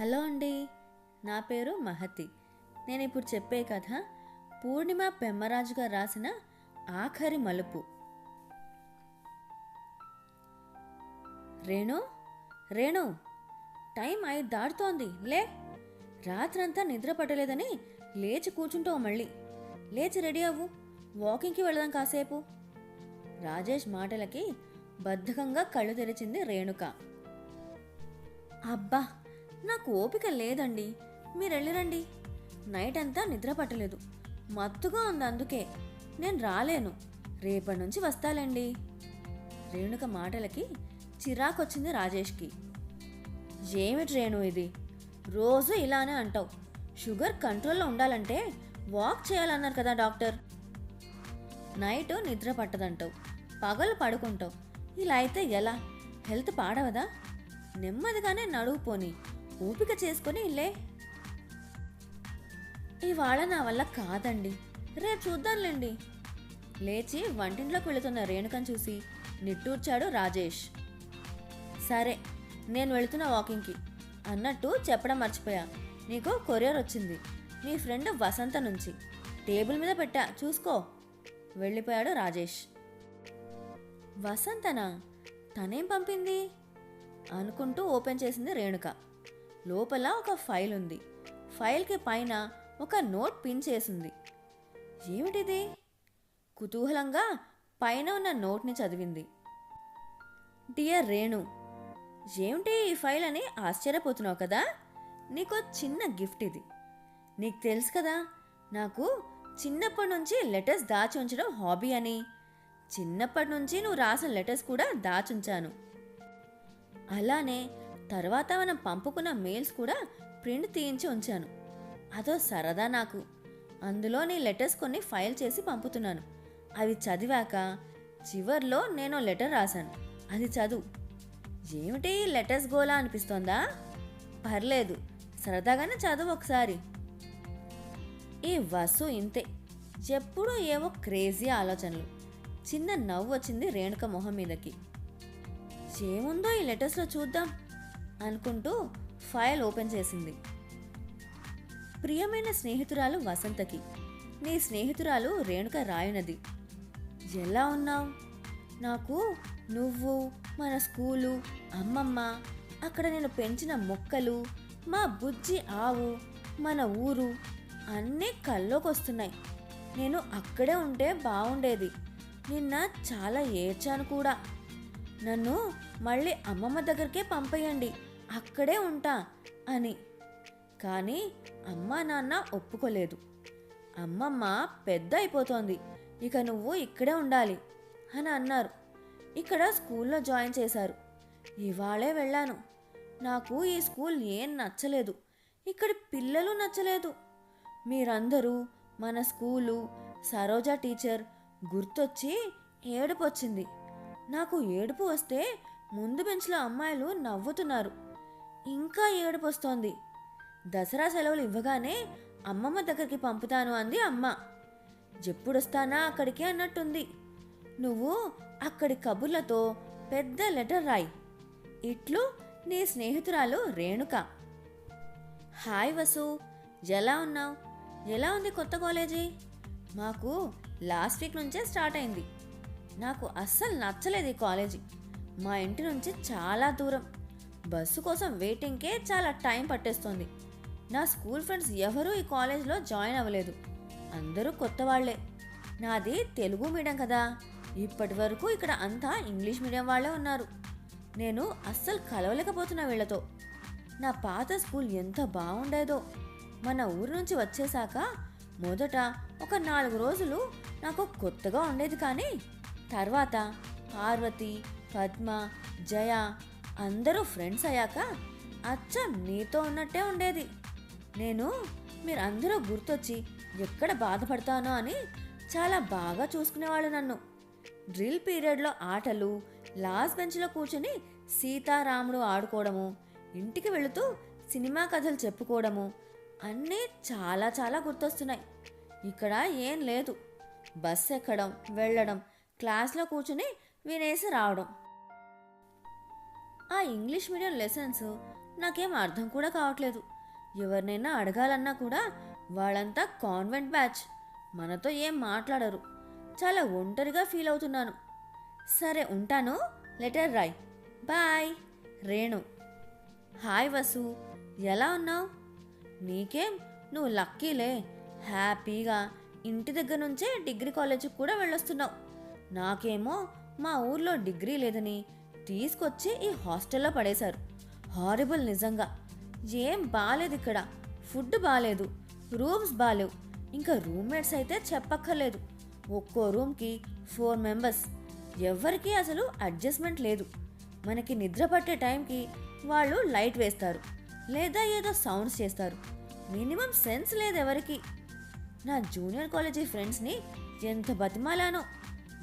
Hello అండి నా పేరు మహతి. నేను ఇప్పుడు చెప్పే కథ పూర్ణిమ పెమ్మరాజు గారు రాసిన ఆఖరి మలుపు. రేణు రేణు టైం ఐదు దాటుతోంది లే. రాత్రంతా నిద్ర పట్టలేదని లేచి కూర్చుంటావు మళ్ళీ. లేచి రెడీ అవ్వు వాకింగ్కి వెళదాం కాసేపు. రాజేష్ మాటలకి బద్ధకంగా కళ్ళు తెరిచింది రేణుక. అబ్బా నాకు ఓపిక లేదండి. మీరు వెళ్ళిరండి నైట్ అంతా నిద్ర పట్టలేదు. మత్తుగా ఉంది అందుకే. నేను రాలేను. రేపటి నుంచి వస్తాలండి. రేణుక మాటలకి చిరాకొచ్చింది రాజేష్కి. ఏమిటి రేణు ఇది? రోజు ఇలానే అంటావు. షుగర్ కంట్రోల్లో ఉండాలంటే వాక్ చేయాలన్నారు కదా డాక్టర్. నైట్ నిద్ర పట్టదంటావు. పగలు పడుకుంటావు. ఇలా అయితే ఎలా? హెల్త్ పాడవదా? నెమ్మదిగానే నడువు పోనీ. ఓపిక చేసుకొని ఇల్లే. ఇవాళ నా వల్ల కాదండి. రేపు చూద్దాంలేండి. లేచి వంటింట్లోకి వెళుతున్న రేణుకను చూసి నిట్టూర్చాడు రాజేష్. సరే నేను వెళుతున్న వాకింగ్కి. అన్నట్టు చెప్పడం మర్చిపోయా. నీకు కొరియర్ వచ్చింది. నీ ఫ్రెండ్ వసంత నుంచి. టేబుల్ మీద పెట్టా. చూసుకో. వెళ్ళిపోయాడు రాజేష్. వసంతనా? తనేం పంపింది? అనుకుంటూ ఓపెన్ చేసింది రేణుక. లోపల ఒక ఫైల్ ఉంది. ఫైల్కి పైన ఒక నోట్ పిన్ చేసింది. ఏమిటిది? కుతూహలంగా పైన ఉన్న నోట్ని చదివింది. డియర్ రేణు ఏమిటి ఈ ఫైల్ అని ఆశ్చర్యపోతున్నావు కదా? నీకు చిన్న గిఫ్ట్ ఇది. నీకు తెలుసు కదా నాకు చిన్నప్పటి నుంచి లెటర్స్ దాచి ఉంచడం హాబీ అని. చిన్నప్పటి నుంచి నువ్వు రాసిన లెటర్స్ కూడా దాచుంచాను. అలానే తర్వాత మనం పంపుకున్న మెయిల్స్ కూడా ప్రింట్ తీయించి ఉంచాను. అదో సరదా నాకు. అందులో నీ లెటర్స్ కొన్ని ఫైల్ చేసి పంపుతున్నాను. అవి చదివాక చివర్లో నేను లెటర్ రాశాను. అది చదువు. ఏమిటి లెటర్స్ గోలా అనిపిస్తోందా? పర్లేదు. సరదాగానే చదువు ఒకసారి. ఈ వసు ఇంతే. ఎప్పుడూ ఏవో క్రేజీ ఆలోచనలు. చిన్న నవ్వు వచ్చింది రేణుక మొహం మీదకి. ఏముందో ఈ లెటర్స్లో చూద్దాం. అనుకుంటూ ఫైల్ ఓపెన్ చేసింది. ప్రియమైన స్నేహితురాలు వసంతకి. నీ స్నేహితురాలు రేణుక రాయునది. ఎలా ఉన్నావు? నాకు నువ్వు మన స్కూలు అమ్మమ్మ అక్కడ నేను పెంచిన మొక్కలు మా బుజ్జి ఆవు మన ఊరు అన్నీ కల్లోకి వస్తున్నాయి నేను అక్కడే ఉంటే బాగుండేది నిన్న చాలా ఏడ్చాను కూడా. నన్ను మళ్ళీ అమ్మమ్మ దగ్గరికే పంపేయండి. అక్కడే ఉంటా అని. కానీ అమ్మ నాన్న ఒప్పుకోలేదు. అమ్మమ్మ పెద్ద అయిపోతోంది. ఇక నువ్వు ఇక్కడే ఉండాలి అని అన్నారు. ఇక్కడ స్కూల్లో జాయిన్ చేశారు. ఇవాళే వెళ్ళాను. నాకు ఈ స్కూల్ ఏం నచ్చలేదు. ఇక్కడి పిల్లలు నచ్చలేదు. మీరందరూ మన స్కూలు సరోజా టీచర్ గుర్తొచ్చి ఏడుపు వచ్చింది నాకు ఏడుపు వస్తే ముందు బెంచ్లో అమ్మాయిలు నవ్వుతున్నారు. ఇంకా ఏడుపు వస్తోంది. దసరా సెలవులు ఇవ్వగానే అమ్మమ్మ దగ్గరికి పంపుతాను అంది అమ్మ. ఎప్పుడొస్తానా అక్కడికి? అన్నట్టుంది. నువ్వు అక్కడి కబుర్లతో పెద్ద లెటర్ రాయి. ఇట్లు నీ స్నేహితురాలు రేణుక. హాయ్ వసు. ఎలా ఉన్నావు? ఎలా ఉంది కొత్త కాలేజీ? మాకు లాస్ట్ వీక్ నుంచే స్టార్ట్ అయింది. నాకు అస్సలు నచ్చలేదు ఈ కాలేజీ. మా ఇంటి నుంచి చాలా దూరం. బస్సు కోసం వెయిటింగ్కే చాలా టైం పట్టేస్తోంది. నా స్కూల్ ఫ్రెండ్స్ ఎవరూ ఈ కాలేజ్లో జాయిన్ అవ్వలేదు. అందరూ కొత్త వాళ్ళే నాది తెలుగు మీడియం కదా. ఇప్పటి వరకు ఇక్కడ అంతా ఇంగ్లీష్ మీడియం వాళ్ళే ఉన్నారు. నేను అస్సలు కలవలేకపోతున్నా వీళ్ళతో. నా పాత స్కూల్ ఎంత బాగుండేదో. మన ఊరు నుంచి వచ్చేసాక మొదట ఒక నాలుగు రోజులు నాకు కొత్తగా ఉండేది కానీ తర్వాత పార్వతి పద్మ జయ అందరూ ఫ్రెండ్స్ అయ్యాక అచ్చం నీతో ఉన్నట్టే ఉండేది. నేను మీరు అందరూ గుర్తొచ్చి ఎక్కడ బాధపడతానో అని చాలా బాగా చూసుకునేవాళ్ళు నన్ను. డ్రిల్ పీరియడ్లో ఆటలు లాస్ట్ బెంచ్లో కూర్చొని సీతారాముడు ఆడుకోవడము ఇంటికి వెళుతూ సినిమా కథలు చెప్పుకోవడము అన్నీ చాలా చాలా గుర్తొస్తున్నాయి. ఇక్కడ ఏం లేదు. బస్ ఎక్కడం వెళ్ళడం క్లాస్లో కూర్చుని వినేసి రావడం. ఆ ఇంగ్లీష్ మీడియం లెసన్స్ నాకేం అర్థం కూడా కావట్లేదు. ఎవరినైనా అడగాలన్నా కూడా వాళ్ళంతా కాన్వెంట్ బ్యాచ్. మనతో ఏం మాట్లాడరు. చాలా ఒంటరిగా ఫీల్ అవుతున్నాను. సరే ఉంటాను. లెటర్ రాయ్. బాయ్. రేణు. హాయ్ వసు. ఎలా ఉన్నావు? నీకేం? నువ్వు లక్కీలే. హ్యాపీగా ఇంటి దగ్గర నుంచే డిగ్రీ కాలేజీకి కూడా వెళ్ళొస్తున్నావు. నాకేమో మా ఊర్లో డిగ్రీ లేదని తీసుకొచ్చి ఈ హాస్టల్లో పడేశారు. హారిబుల్ నిజంగా. ఏం బాలేదు ఇక్కడ. ఫుడ్ బాలేదు. రూమ్స్ బాలేవు. ఇంకా రూమ్మేట్స్ అయితే చెప్పక్కర్లేదు. ఒక్కో రూమ్కి ఫోర్ మెంబర్స్. ఎవ్వరికీ అసలు అడ్జస్ట్మెంట్ లేదు. మనకి నిద్ర పట్టే టైంకి వాళ్ళు లైట్ వేస్తారు. లేదా ఏదో సౌండ్స్ చేస్తారు. మినిమం సెన్స్ లేదు ఎవరికి. నా జూనియర్ కాలేజీ ఫ్రెండ్స్ని ఎంత బతిమాలానో.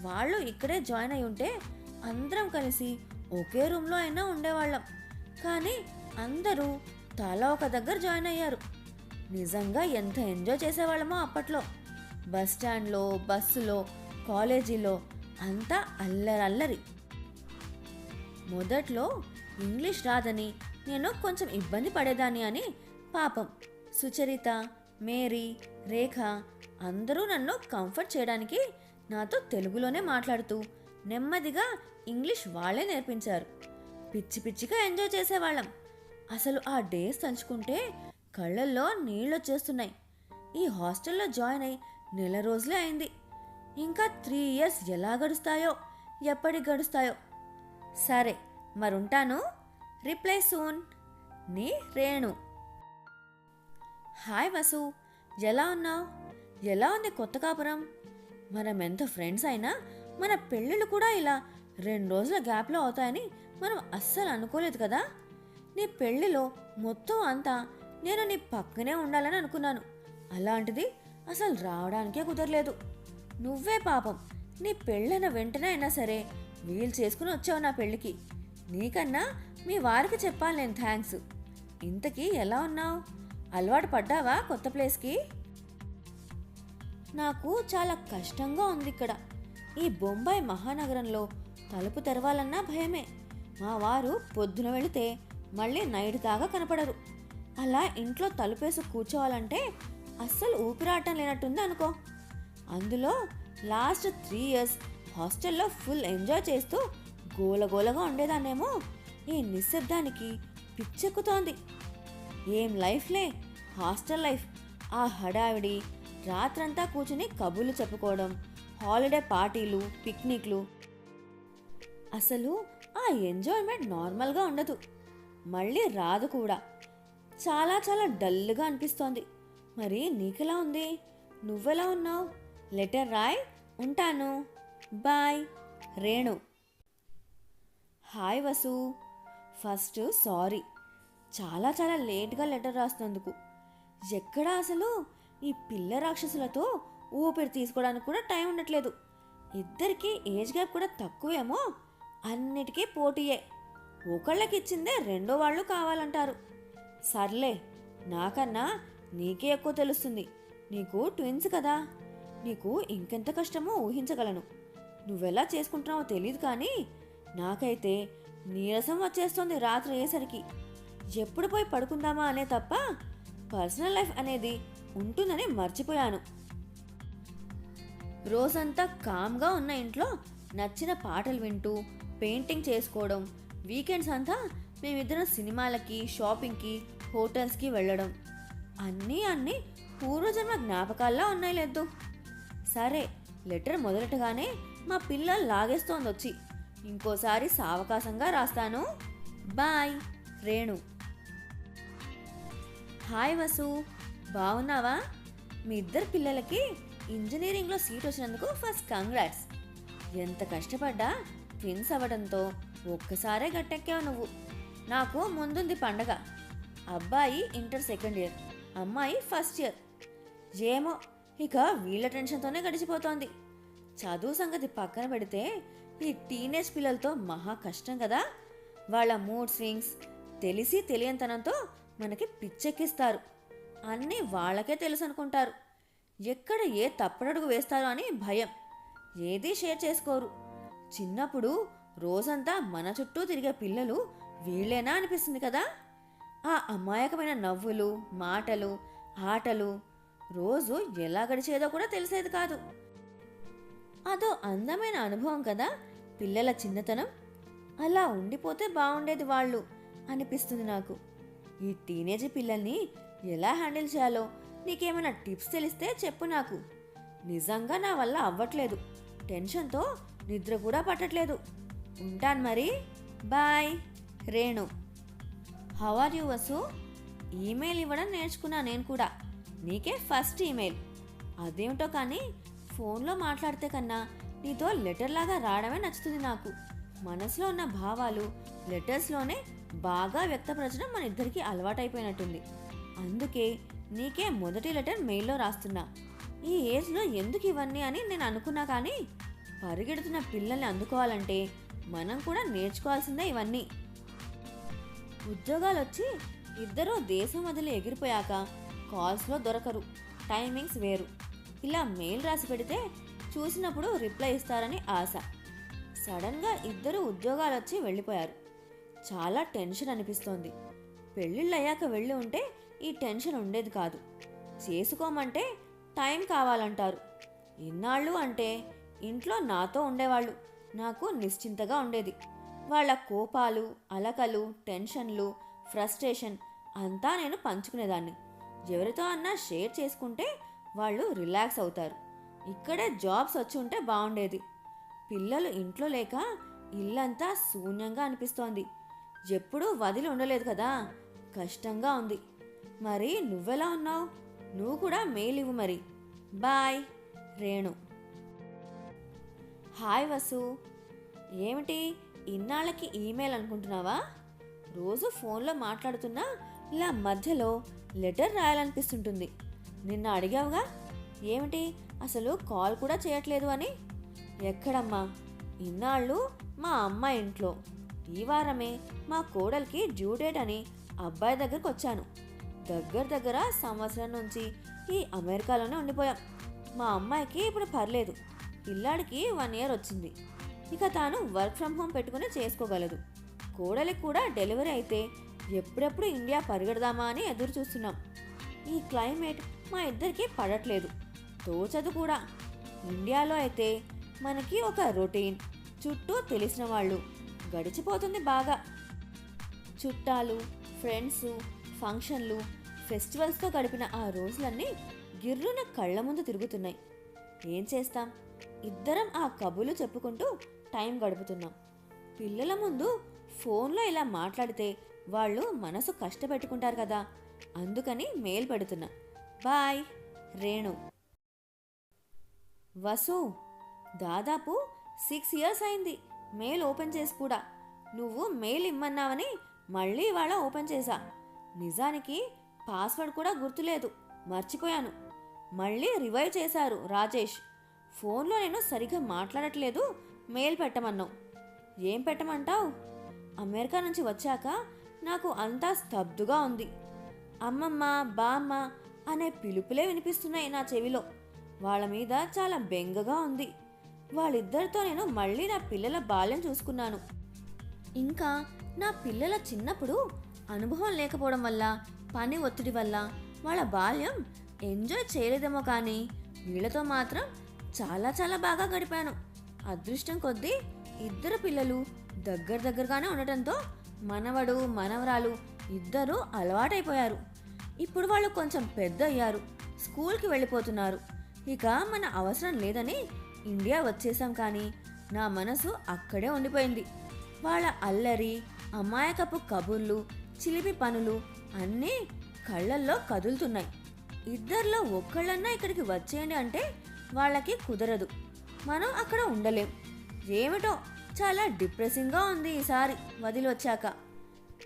వాళ్ళు ఇక్కడే జాయిన్ అయి ఉంటే అందరం కలిసి ఒకే రూమ్లో అయినా ఉండేవాళ్ళం. కానీ అందరూ తలా ఒక దగ్గర జాయిన్ అయ్యారు. నిజంగా ఎంత ఎంజాయ్ చేసేవాళ్ళమో అప్పట్లో. బస్ స్టాండ్లో బస్సులో కాలేజీలో అంతా అల్లరల్లరి మొదట్లో ఇంగ్లీష్ రాదని నేను కొంచెం ఇబ్బంది పడేదాన్ని అని పాపం సుచరిత మేరీ రేఖ అందరూ నన్ను కంఫర్ట్ చేయడానికి నాతో తెలుగులోనే మాట్లాడుతూ నెమ్మదిగా ఇంగ్లీష్ వాళ్ళే నేర్పించారు. పిచ్చి పిచ్చిగా ఎంజాయ్ చేసేవాళ్ళం. అసలు ఆ డేస్ తలుచుకుంటే కళ్ళల్లో నీళ్ళొచ్చేస్తున్నాయి. ఈ హాస్టల్లో జాయిన్ అయి నెల రోజులే అయింది. ఇంకా త్రీ ఇయర్స్ ఎలా గడుస్తాయో ఎప్పటికి గడుస్తాయో. సరే మరుంటాను. Reply soon. నీ రేణు. హాయ్ వసు. ఎలా ఉన్నావు? ఎలా ఉంది కొత్త కాపురం? మనం ఎంత ఫ్రెండ్స్ అయినా మన పెళ్ళిళ్ళు కూడా ఇలా రెండు రోజుల గ్యాప్లో అవుతాయని మనం అస్సలు అనుకోలేదు కదా? నీ పెళ్ళిలో మొత్తం అంతా నేను నీ పక్కనే ఉండాలని అనుకున్నాను. అలాంటిది అసలు రావడానికే కుదరలేదు. నువ్వే పాపం నీ పెళ్ళైన వెంటనే అయినా సరే వీలు చేసుకుని వచ్చావు నా పెళ్ళికి. నీకన్నా మీ వారికి చెప్పాలి నేను థ్యాంక్స్ ఇంతకీ ఎలా ఉన్నావు? అలవాటు పడ్డావా కొత్త ప్లేస్కి? నాకు చాలా కష్టంగా ఉంది ఇక్కడ. ఈ బొంబాయి మహానగరంలో తలుపు తెరవాలన్నా భయమే. మా వారు పొద్దున వెళితే మళ్ళీ నైట్ దాకా కనపడరు. అలా ఇంట్లో తలుపేసి కూర్చోవాలంటే అస్సలు ఊపిరాటం లేనట్టుంది అనుకో. అందులో లాస్ట్ త్రీ ఇయర్స్ హాస్టల్లో ఫుల్ ఎంజాయ్ చేస్తూ గోలగోలగా ఉండేదాన్నేమో. ఈ నిశ్శబ్దానికి పిచ్చెక్కుతోంది. ఏం లైఫ్లే? Hostel life. ఆ హడావిడి రాత్రంతా కూర్చుని కబుర్లు చెప్పుకోవడం హాలిడే పార్టీలు పిక్నిక్లు. అసలు ఆ ఎంజాయ్మెంట్ నార్మల్గా ఉండదు. మళ్ళీ రాదు కూడా. చాలా చాలా డల్గా అనిపిస్తోంది. మరి నీకెలా ఉంది? నువ్వెలా ఉన్నావు? లెటర్ రాయ్ ఉంటాను. Bye Renu. Hi Vasu. First sorry. చాలా చాలా లేట్గా లెటర్ రాస్తున్నందుకు. ఎక్కడ అసలు ఈ పిల్ల రాక్షసులతో ఊపిరి తీసుకోవడానికి కూడా టైం ఉండట్లేదు. ఇద్దరికి ఏజ్ గ్యాప్ కూడా తక్కువేమో? అన్నిటికీ పోటీయే. ఒకళ్ళకి ఇచ్చిందే రెండో వాళ్ళు కావాలంటారు. సర్లే నాకన్నా నీకే ఎక్కువ తెలుస్తుంది. నీకు ట్విన్స్ కదా. నీకు ఇంకెంత కష్టమో ఊహించగలను. నువ్వెలా చేసుకుంటున్నావో తెలియదు కానీ నాకైతే నీరసం వచ్చేస్తుంది రాత్రి అయ్యేసరికి. ఎప్పుడు పోయి పడుకుందామా అనే తప్ప పర్సనల్ లైఫ్ అనేది ఉంటుందని మర్చిపోయాను. రోజంతా కామ్గా ఉన్న ఇంట్లో నచ్చిన పాటలు వింటూ పెయింటింగ్ చేసుకోవడం వీకెండ్స్ అంతా మేమిద్దరం సినిమాలకి షాపింగ్కి హోటల్స్కి వెళ్ళడం. అన్నీ అన్నీ పూర్వజన్మ జ్ఞాపకాల్లా ఉన్నాయి లేదు సరే లెటర్ మొదలెట్టగానే మా పిల్ల లాగేస్తోంది వచ్చి ఇంకోసారి సావకాశంగా రాస్తాను. బాయ్ రేణు. హాయ్ వసు బాగున్నావా మీ ఇద్దరు పిల్లలకి ఇంజనీరింగ్లో సీట్ వచ్చినందుకు ఫస్ట్ కంగ్రాట్స్. ఎంత కష్టపడ్డా? ట్విన్స్ అవ్వడంతో ఒక్కసారే గట్టెక్కావు నువ్వు. నాకు ముందుంది పండగ. అబ్బాయి ఇంటర్ సెకండ్ ఇయర్ అమ్మాయి ఫస్ట్ ఇయర్. ఏమో ఇక వీళ్ళ టెన్షన్తోనే గడిచిపోతోంది. చదువు సంగతి పక్కన పెడితే ఈ టీనేజ్ పిల్లలతో మహా కష్టం కదా. వాళ్ళ మూడ్ స్వింగ్స్ తెలిసి తెలియనితనంతో మనకి పిచ్చెక్కిస్తారు. అన్నీ వాళ్ళకే తెలుసు అనుకుంటారు ఎక్కడ ఏ తప్పడడుగు వేస్తారో అని భయం. ఏదీ షేర్ చేసుకోరు. చిన్నప్పుడు రోజంతా మన చుట్టూ తిరిగే పిల్లలు వీళ్ళేనా అనిపిస్తుంది కదా? ఆ అమాయకమైన నవ్వులు మాటలు ఆటలు రోజు ఎలా గడిచేదో కూడా తెలిసేది కాదు. అదో అందమైన అనుభవం కదా పిల్లల చిన్నతనం? అలా ఉండిపోతే బాగుండేది వాళ్ళు అనిపిస్తుంది నాకు. ఈ టీనేజ్ పిల్లల్ని ఎలా హ్యాండిల్ చేయాలో నీకేమైనా టిప్స్ తెలిస్తే చెప్పు నాకు. నిజంగా నా వల్ల అవ్వట్లేదు. టెన్షన్తో నిద్ర కూడా పట్టట్లేదు. ఉంటాను మరి. Bye Renu. How are you Vasu? Email ఇవ్వడం నేర్చుకున్నా నేను కూడా. నీకే ఫస్ట్ ఈమెయిల్. అదేమిటో కానీ ఫోన్లో మాట్లాడితే కన్నా నీతో లెటర్ లాగా రావడమే నచ్చుతుంది నాకు. మనసులో ఉన్న భావాలు లెటర్స్లోనే బాగా వ్యక్తపరచడం మన ఇద్దరికీ అలవాటైపోయినట్టుంది. అందుకే నీకే మొదటి లెటర్ మెయిల్లో రాస్తున్నా. ఈ ఏజ్లో ఎందుకు ఇవన్నీ అని నేను అనుకున్నా కానీ పరిగెడుతున్న పిల్లల్ని అందుకోవాలంటే మనం కూడా నేర్చుకోవాల్సిందే ఇవన్నీ. ఉద్యోగాలు వచ్చి ఇద్దరూ దేశం వదిలి ఎగిరిపోయాక కాల్స్లో దొరకరు టైమింగ్స్ వేరు. ఇలా మెయిల్ రాసి పెడితే చూసినప్పుడు రిప్లై ఇస్తారని ఆశ. సడన్గా ఇద్దరు ఉద్యోగాలు వచ్చి వెళ్ళిపోయారు. చాలా టెన్షన్ అనిపిస్తోంది. పెళ్ళిళ్ళు అయ్యాక వెళ్ళి ఉంటే ఈ టెన్షన్ ఉండేది కాదు. చేసుకోమంటే టైం కావాలంటారు. ఎన్నాళ్ళు అంటే ఇంట్లో నాతో ఉండేవాళ్ళు. నాకు నిశ్చింతగా ఉండేది. వాళ్ళ కోపాలు అలకలు టెన్షన్లు ఫ్రస్ట్రేషన్ అంతా నేను పంచుకునేదాన్ని. ఎవరితో అన్నా షేర్ చేసుకుంటే వాళ్ళు రిలాక్స్ అవుతారు. ఇక్కడే జాబ్స్ వచ్చి ఉంటే బాగుండేది. పిల్లలు ఇంట్లో లేక ఇల్లంతా శూన్యంగా అనిపిస్తోంది. ఎప్పుడూ వదిలి ఉండలేదు కదా. కష్టంగా ఉంది. మరి నువ్వెలా ఉన్నావు? నువ్వు కూడా మెయిల్ ఇవ్వు మరి. బాయ్ రేణు. హాయ్ వసు. ఏమిటి? ఇన్నాళ్ళకి ఈమెయిల్ అనుకుంటున్నావా? రోజు ఫోన్లో మాట్లాడుతున్నా ఇలా మధ్యలో లెటర్ రాయాలనిపిస్తుంటుంది. నిన్న అడిగావుగా? ఏమిటి? అసలు కాల్ కూడా చేయట్లేదు అని. ఎక్కడమ్మా? ఇన్నాళ్ళు మా అమ్మ ఇంట్లో. ఈ వారమే మా కోడలికి డ్యూ డేట్ అని అబ్బాయి దగ్గరకు వచ్చాను దగ్గర దగ్గర సంవత్సరం నుంచి ఈ అమెరికాలోనే ఉండిపోయాం. మా అమ్మాయికి ఇప్పుడు పర్లేదు. పిల్లాడికి వన్ ఇయర్ వచ్చింది. ఇక తాను వర్క్ ఫ్రమ్ హోమ్ పెట్టుకుని చేసుకోగలదు. కోడలికి కూడా డెలివరీ అయితే ఎప్పుడెప్పుడు ఇండియా పరిగెడదామా అని ఎదురు చూస్తున్నాం. ఈ క్లైమేట్ మా ఇద్దరికి పడట్లేదు. తోచదు కూడా. ఇండియాలో అయితే మనకి ఒక రొటీన్. చుట్టూ తెలిసిన వాళ్ళు. గడిచిపోతుంది బాగా. చుట్టాలు ఫ్రెండ్స్ ఫంక్షన్లు ఫెస్టివల్స్తో గడిపిన ఆ రోజులన్నీ గిర్రున కళ్ళ ముందు తిరుగుతున్నాయి. ఏం చేస్తాం? ఇద్దరం ఆ కబులు చెప్పుకుంటూ టైం గడుపుతున్నాం. పిల్లల ముందు ఫోన్లో ఇలా మాట్లాడితే వాళ్ళు మనసు కష్టపెట్టుకుంటారు కదా. అందుకని మెయిల్ పెడుతున్నా. బాయ్ రేణు. వసు దాదాపు సిక్స్ ఇయర్స్ అయింది. మెయిల్ ఓపెన్ చేసి కూడా. నువ్వు మెయిల్ ఇమ్మన్నావని మళ్ళీ ఇవాళ ఓపెన్ చేశా. నిజానికి పాస్వర్డ్ కూడా గుర్తులేదు. మర్చిపోయాను. మళ్ళీ రివైవ్ చేశారు రాజేష్. ఫోన్లో నేను సరిగ్గా మాట్లాడట్లేదు. మెయిల్ పెట్టమన్నావు. ఏం పెట్టమంటావు? అమెరికా నుంచి వచ్చాక నాకు అంతా స్తబ్దుగా ఉంది. అమ్మమ్మ బామ్మ అనే పిలుపులే వినిపిస్తున్నాయి నా చెవిలో. వాళ్ళ మీద చాలా బెంగగా ఉంది. వాళ్ళిద్దరితో నేను మళ్ళీ నా పిల్లల బాల్యం చూసుకున్నాను. ఇంకా నా పిల్లల చిన్నప్పుడు అనుభవం లేకపోవడం వల్ల పని ఒత్తిడి వల్ల వాళ్ళ బాల్యం ఎంజాయ్ చేయలేదేమో కానీ వీళ్ళతో మాత్రం చాలా చాలా బాగా గడిపాను. అదృష్టం కొద్దీ ఇద్దరు పిల్లలు దగ్గర దగ్గరగానే ఉండటంతో మనవడు మనవరాలు ఇద్దరూ అలవాటైపోయారు. ఇప్పుడు వాళ్ళు కొంచెం పెద్ద అయ్యారు స్కూల్కి వెళ్ళిపోతున్నారు. ఇక మన అవసరం లేదని ఇండియా వచ్చేసాం కానీ నా మనసు అక్కడే ఉండిపోయింది. వాళ్ళ అల్లరి అమాయకపు కబుర్లు చిలిపి పనులు అన్నీ కళ్ళల్లో కదులుతున్నాయి. ఇద్దరిలో ఒక్కళ్ళన్నా ఇక్కడికి వచ్చేయండి అంటే వాళ్ళకి కుదరదు. మనం అక్కడ ఉండలేం. ఏమిటో చాలా డిప్రెసింగ్గా ఉంది ఈసారి వదిలి వచ్చాక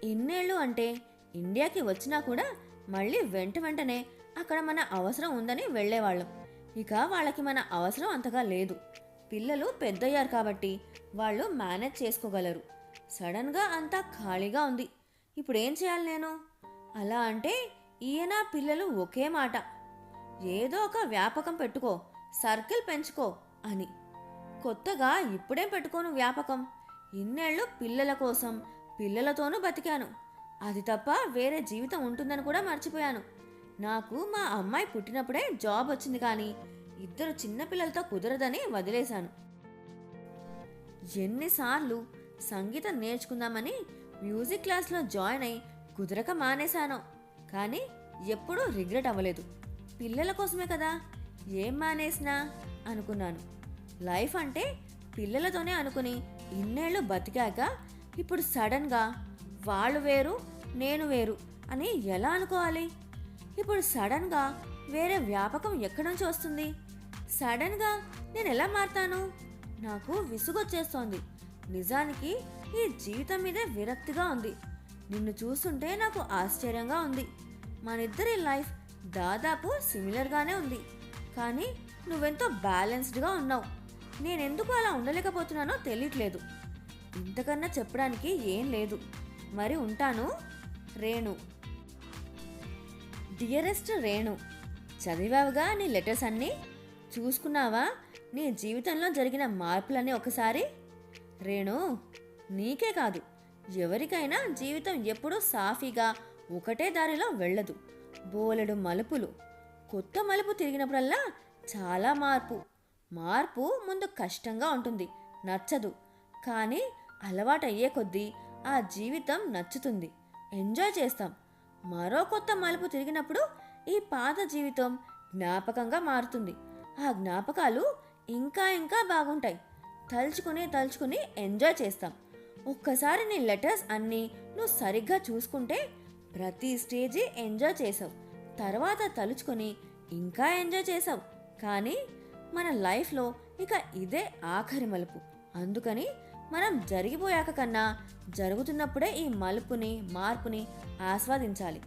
ఇన్నేళ్ళు అంటే ఇండియాకి వచ్చినా కూడా మళ్ళీ వెంట వెంటనే అక్కడ మన అవసరం ఉందని వెళ్ళేవాళ్ళం. ఇక వాళ్ళకి మన అవసరం అంతగా లేదు. పిల్లలు పెద్దయ్యారు కాబట్టి వాళ్ళు మేనేజ్ చేసుకోగలరు. సడన్గా అంతా ఖాళీగా ఉంది. ఇప్పుడు ఏం చేయాలి నేను? అలా అంటే ఈయన పిల్లలు ఒకే మాట. ఏదో ఒక వ్యాపకం పెట్టుకో సర్కిల్ పెంచుకో అని. కొత్తగా ఇప్పుడే పెట్టుకోను వ్యాపకం? ఇన్నేళ్ళు పిల్లల కోసం పిల్లలతోనూ బతికాను. అది తప్ప వేరే జీవితం ఉంటుందని కూడా మర్చిపోయాను. నాకు మా అమ్మాయి పుట్టినప్పుడే జాబ్ వచ్చింది కానీ ఇద్దరు చిన్నపిల్లలతో కుదరదని వదిలేశాను. ఎన్నిసార్లు సంగీతం నేర్చుకుందామని మ్యూజిక్ క్లాస్లో జాయిన్ అయి కుదరక మానేశాను. కానీ ఎప్పుడూ రిగ్రెట్ అవ్వలేదు. పిల్లల కోసమే కదా ఏం మానేసినా అనుకున్నాను. లైఫ్ అంటే పిల్లలతోనే అనుకుని ఇన్నేళ్ళు బతికాక ఇప్పుడు సడన్గా వాళ్ళు వేరు నేను వేరు అని ఎలా అనుకోవాలి? ఇప్పుడు సడన్గా వేరే వ్యాపకం ఎక్కడి నుంచి వస్తుంది? సడన్గా నేను ఎలా మారతాను? నాకు విసుగొచ్చేస్తోంది. నిజానికి ఈ జీవితం మీదే విరక్తిగా ఉంది. నిన్ను చూస్తుంటే నాకు ఆశ్చర్యంగా ఉంది. మనిద్దరి లైఫ్ దాదాపు సిమిలర్గానే ఉంది. కానీ నువ్వెంతో బ్యాలెన్స్డ్గా ఉన్నావు. నేనెందుకు అలా ఉండలేకపోతున్నానో తెలియట్లేదు. ఇంతకన్నా చెప్పడానికి ఏం లేదు. మరి ఉంటాను. రేణు. డియరెస్ట్ రేణు చదివావుగా నీ లెటర్స్ అన్నీ? చూసుకున్నావా? నీ జీవితంలో జరిగిన మార్పులన్నీ ఒకసారి? రేణు నీకే కాదు. ఎవరికైనా జీవితం ఎప్పుడూ సాఫీగా ఒకటే దారిలో వెళ్ళదు. బోలెడు మలుపులు. కొత్త మలుపు తిరిగినప్పుడల్లా చాలా మార్పు. మార్పు ముందు కష్టంగా ఉంటుంది నచ్చదు. కానీ అలవాటయ్యే కొద్దీ ఆ జీవితం నచ్చుతుంది. ఎంజాయ్ చేస్తాం. మరో కొత్త మలుపు తిరిగినప్పుడు ఈ పాత జీవితం జ్ఞాపకంగా మారుతుంది. ఆ జ్ఞాపకాలు ఇంకా ఇంకా బాగుంటాయి. తలుచుకుని తలుచుకుని ఎంజాయ్ చేస్తాం. ఒక్కసారి నీ లెటర్స్ అన్నీ నువ్వు సరిగ్గా చూసుకుంటే ప్రతి స్టేజీ ఎంజాయ్ చేసావు. తర్వాత తలుచుకొని ఇంకా ఎంజాయ్ చేసావు. కానీ మన లైఫ్లో ఇక ఇదే ఆఖరి మలుపు. అందుకని మనం జరిగిపోయాక కన్నా జరుగుతున్నప్పుడే ఈ మలుపుని మార్పుని ఆస్వాదించాలి.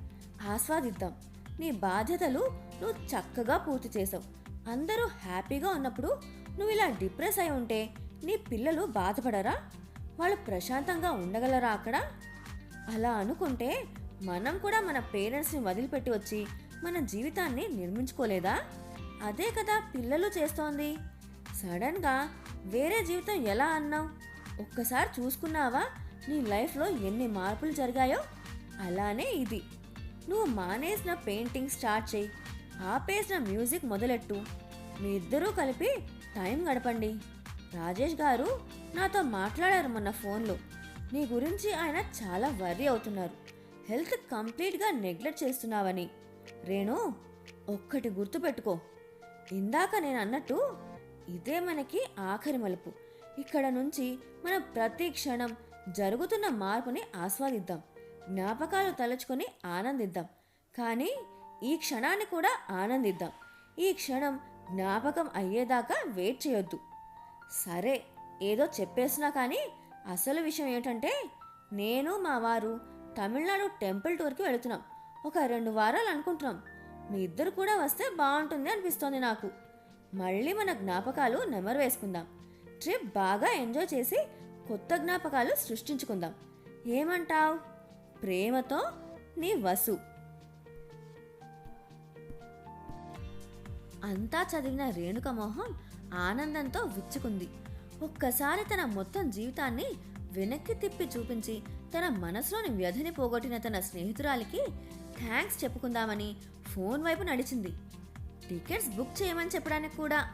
ఆస్వాదిద్దాం. నీ బాధ్యతలు నువ్వు చక్కగా పూర్తి చేసావు. అందరూ హ్యాపీగా ఉన్నప్పుడు నువ్వు ఇలా డిప్రెస్ అయి ఉంటే నీ పిల్లలు బాధపడరా? వాళ్ళు ప్రశాంతంగా ఉండగలరా అక్కడ? అలా అనుకుంటే మనం కూడా మన పేరెంట్స్ని వదిలిపెట్టి వచ్చి మన జీవితాన్ని నిర్మించుకోలేదా? అదే కదా పిల్లలు చేస్తోంది. సడన్గా వేరే జీవితం ఎలా అన్నావు? ఒక్కసారి చూసుకున్నావా? నీ లైఫ్లో ఎన్ని మార్పులు జరిగాయో? అలానే ఇది. నువ్వు మానేసిన పెయింటింగ్ స్టార్ట్ చేయి. ఆపేసిన మ్యూజిక్ మొదలెట్టు. మీ ఇద్దరూ కలిపి టైం గడపండి. రాజేష్ గారు నాతో మాట్లాడారు మొన్న ఫోన్లో. నీ గురించి ఆయన చాలా వర్రీ అవుతున్నారు. హెల్త్ కంప్లీట్గా నెగ్లెక్ట్ చేస్తున్నావని. రేణు ఒక్కటి గుర్తుపెట్టుకో. ఇందాక నేను అన్నట్టు ఇదే మనకి ఆఖరి మలుపు. ఇక్కడ నుంచి మనం ప్రతి క్షణం జరుగుతున్న మార్పుని ఆస్వాదిద్దాం. జ్ఞాపకాలు తలుచుకొని ఆనందిద్దాం. కానీ ఈ క్షణాన్ని కూడా ఆనందిద్దాం. ఈ క్షణం జ్ఞాపకం అయ్యేదాకా వెయిట్ చేయొద్దు. సరే ఏదో చెప్పేసినా కానీ అసలు విషయం ఏంటంటే నేను మా వారు తమిళనాడు టెంపుల్ టూర్కి వెళుతున్నాం. ఒక రెండు వారాలు అనుకుంటున్నాం. మీ ఇద్దరు కూడా వస్తే బాగుంటుంది అనిపిస్తోంది నాకు. మళ్ళీ మన జ్ఞాపకాలు నెమరు వేసుకుందాం. ట్రిప్ బాగా ఎంజాయ్ చేసి కొత్త జ్ఞాపకాలు సృష్టించుకుందాం. ఏమంటావ్? ప్రేమతో నీ వసు. అంతా చదివిన రేణుక మొహం ఆనందంతో విచ్చుకుంది. ఒక్కసారి తన మొత్తం జీవితాన్ని వెనక్కి తిప్పి చూపించి తన మనసులోని వ్యధిని పోగొట్టిన తన స్నేహితురాలికి థ్యాంక్స్ చెప్పుకుందామని ఫోన్ వైపు నడిచింది. టికెట్స్ బుక్ చేయమని చెప్పడానికి కూడా